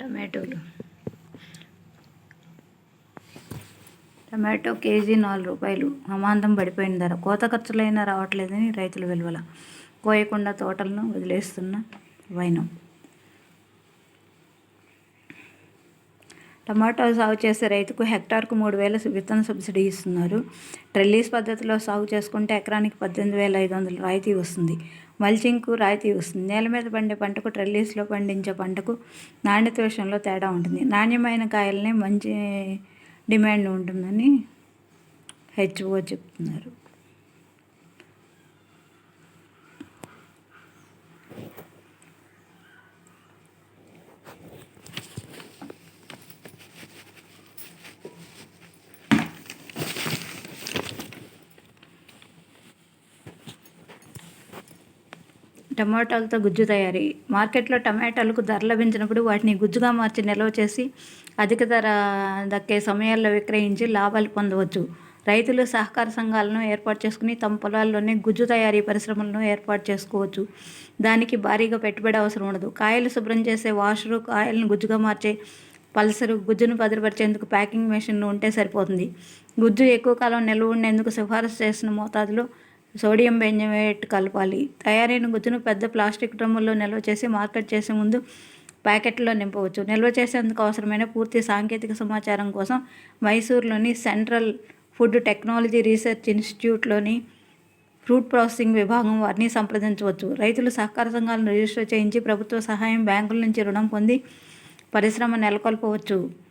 టమాటోలు. Tomato KG నాలుగు రూపాయలు. అమాంతం పడిపోయిన ధర. కోత ఖర్చులైనా రావట్లేదని రైతులు వెలువల. కోయకుండా తోటలను వదిలేస్తున్న వైనం. టమాటో సాగు చేసే రైతుకు హెక్టార్కు మూడు వేల విత్తన సబ్సిడీ ఇస్తున్నారు. ట్రెల్లీస్ పద్ధతిలో సాగు చేసుకుంటే ఎకరానికి పద్దెనిమిది వేల ఐదు వందలు రాయితీ వస్తుంది. మల్చింగ్కు రాయితీ వస్తుంది. నేల మీద పండే పంటకు ట్రెల్లీస్లో పండించే పంటకు నాణ్యత విషయంలో తేడా ఉంటుంది. నాణ్యమైన కాయలనే మంచి డిమాండ్ ఉంటుందని హెచ్ఓ చెప్తున్నారు. టమాటాలతో గుజ్జు తయారీ. మార్కెట్లో టమాటాలకు ధర లభించినప్పుడు వాటిని గుజ్జుగా మార్చి నిల్వ చేసి అధిక ధర దక్కే సమయాల్లో విక్రయించి లాభాలు పొందవచ్చు. రైతులు సహకార సంఘాలను ఏర్పాటు చేసుకుని తమ పొలాల్లోనే గుజ్జు తయారీ పరిశ్రమలను ఏర్పాటు చేసుకోవచ్చు. దానికి భారీగా పెట్టుబడి అవసరం ఉండదు. కాయలు శుభ్రం చేసే వాషరు కాయలను గుజ్జుగా మార్చే పల్సరు గుజ్జును భద్రపరిచేందుకు ప్యాకింగ్ మెషిన్లు ఉంటే సరిపోతుంది. గుజ్జు ఎక్కువ కాలం నిల్వ ఉండేందుకు సిఫారసు చేసిన మోతాదులో సోడియం బెంజమేట్ కలపాలి. తయారైన గుజ్జును పెద్ద ప్లాస్టిక్ డ్రమ్ముల్లో నిల్వ చేసి మార్కెట్ చేసే ముందు ప్యాకెట్లో నింపవచ్చు. నిల్వ చేసేందుకు అవసరమైన పూర్తి సాంకేతిక సమాచారం కోసం మైసూర్లోని సెంట్రల్ ఫుడ్ టెక్నాలజీ రీసెర్చ్ ఇన్స్టిట్యూట్లోని ఫ్రూట్ ప్రాసెసింగ్ విభాగం వారిని సంప్రదించవచ్చు. రైతులు సహకార సంఘాలను రిజిస్టర్ చేయించి ప్రభుత్వ సహాయం బ్యాంకుల నుంచి రుణం పొంది పరిశ్రమ నెలకొల్పవచ్చు.